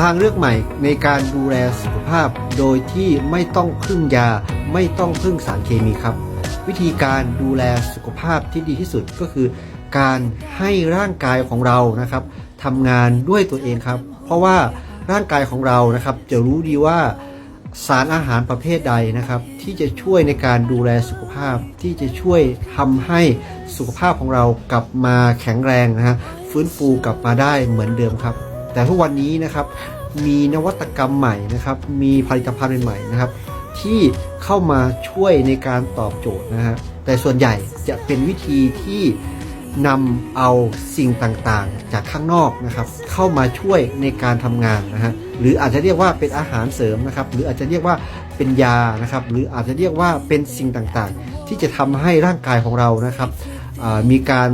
ทางเลือกใหม่ในการดูแลสุขภาพ โดยที่ไม่ต้องพึ่งยา ไม่ต้องพึ่งสารเคมีครับ วิธีการดูแลสุขภาพที่ดีที่สุดก็คือ การให้ร่างกายของเรานะครับทำงานด้วยตัวเองครับ เพราะว่าร่างกายของเรานะครับ จะรู้ดีว่าสารอาหารประเภทใดนะครับ ที่จะช่วยในการดูแลสุขภาพ ที่จะช่วยทำให้สุขภาพของเรากลับมาแข็งแรงนะฮะฟื้นฟูกลับมาได้เหมือนเดิมครับ แต่ทุกวันนี้นะครับมีนวัตกรรมใหม่นะครับ มีผลิตภัณฑ์ใหม่นะครับ ที่เข้ามาช่วยในการตอบโจทย์นะฮะแต่ส่วนใหญ่จะเป็นวิธีที่นำเอาสิ่งต่างๆ จากข้างนอกนะครับ เข้ามาช่วยในการทำงานนะฮะหรืออาจจะเรียกว่าเป็นอาหารเสริมนะครับ หรืออาจจะเรียกว่าเป็นยานะครับ หรืออาจจะเรียกว่าเป็นสิ่งต่างๆ ที่จะทำให้ร่างกายของเรานะครับมีการ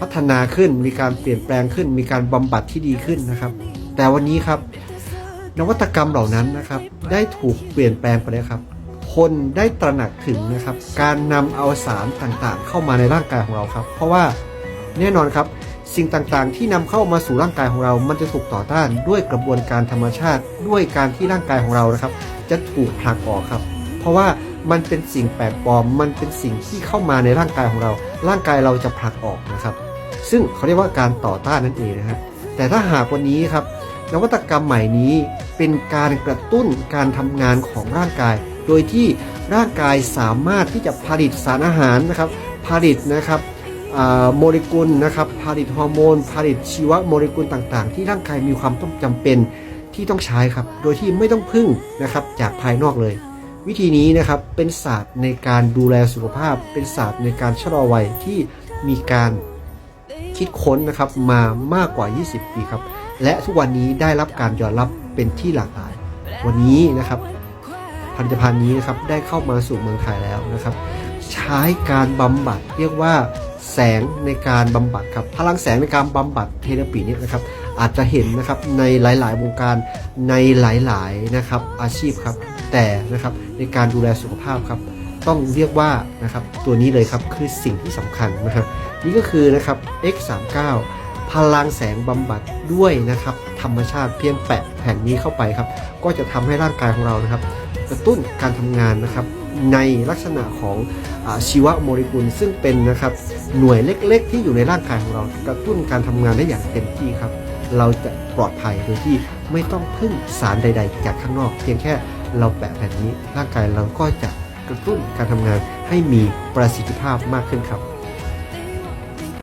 พัฒนาขึ้น มีการเปลี่ยนแปลงขึ้น มีการบำบัดที่ดีขึ้นนะครับ แต่วันนี้ครับ นวัตกรรมเหล่านั้นนะครับ ได้ถูกเปลี่ยนแปลงไปแล้วครับ คนได้ตระหนักถึงนะครับ การนำเอาสารต่างๆ เข้ามาในร่างกายของเราครับ เพราะว่าแน่นอนครับสิ่งต่างๆ ที่นำเข้ามาสู่ร่างกายของเรา มันจะถูกต่อต้านด้วยกระบวนการธรรมชาติ ด้วยการที่ร่างกายของเรานะครับ จะถูกผลักออกครับ เพราะว่า มันเป็นสิ่งแปลกปลอม มันเป็นสิ่งที่เข้ามาในร่างกายของเรา ร่างกายเราจะผลักออกนะครับ ซึ่งเขาเรียกว่าการต่อต้านนั่นเองนะฮะแต่ถ้าหากวันนี้ครับนวัตกรรมใหม่นี้เป็นการกระตุ้นการทำงานของร่างกาย โดยที่ร่างกายสามารถที่จะผลิตสารอาหารนะครับ ผลิตนะครับโมเลกุลนะครับผลิตฮอร์โมนผลิตชีวโมเลกุลต่างๆ ที่ร่างกายมีความต้องจำเป็นที่ต้องใช้ครับ โดยที่ไม่ต้องพึ่งนะครับจากภายนอกเลย วิธีนี้นะครับเป็นศาสตร์ในการดูแลสุขภาพ เป็นศาสตร์ในการชะลอวัยที่มีการคิดค้นนะครับมามากกว่า 20 ปีครับ และทุกวันนี้ได้รับการยอมรับเป็นที่หลากหลาย วันนี้นะครับผลิตภัณฑ์นี้นะครับได้เข้ามาสู่เมืองไทยแล้วนะครับ ใช้การบำบัดเรียกว่า แสงในการบำบัดครับ พลังแสงในการบำบัดเทเลปีนี่ยนะครับ อาจจะเห็นนะครับในหลาย ๆ วงการในหลาย ๆ นะครับ อาชีพครับ แต่นะครับในการดูแลสุขภาพครับ ต้องเรียกว่านะครับตัวนี้เลยครับคือสิ่งที่สำคัญนะครับ นี่ก็คือนะครับ X39 พลังแสงบำบัดด้วยนะครับ ธรรมชาติเพียงแปะแผ่นนี้เข้าไปครับ ก็จะทำให้ร่างกายของเรานะครับ กระตุ้นการทำงานนะครับ ในลักษณะของอชีวโมเลกุล ซึ่งเป็นนะครับหน่วยเล็กๆ ที่อยู่ในร่างกายของเรากระตุ้นการทำงานได้อย่างเต็มที่ครับ เราจะปลอดภัยโดยที่ไม่ต้องพึ่งสารใด ๆ จากข้างนอก เพียงแค่เราแปะแผ่นนี้ร่างกายเราก็จะกระตุ้นการทำงานให้มีประสิทธิภาพมากขึ้นครับ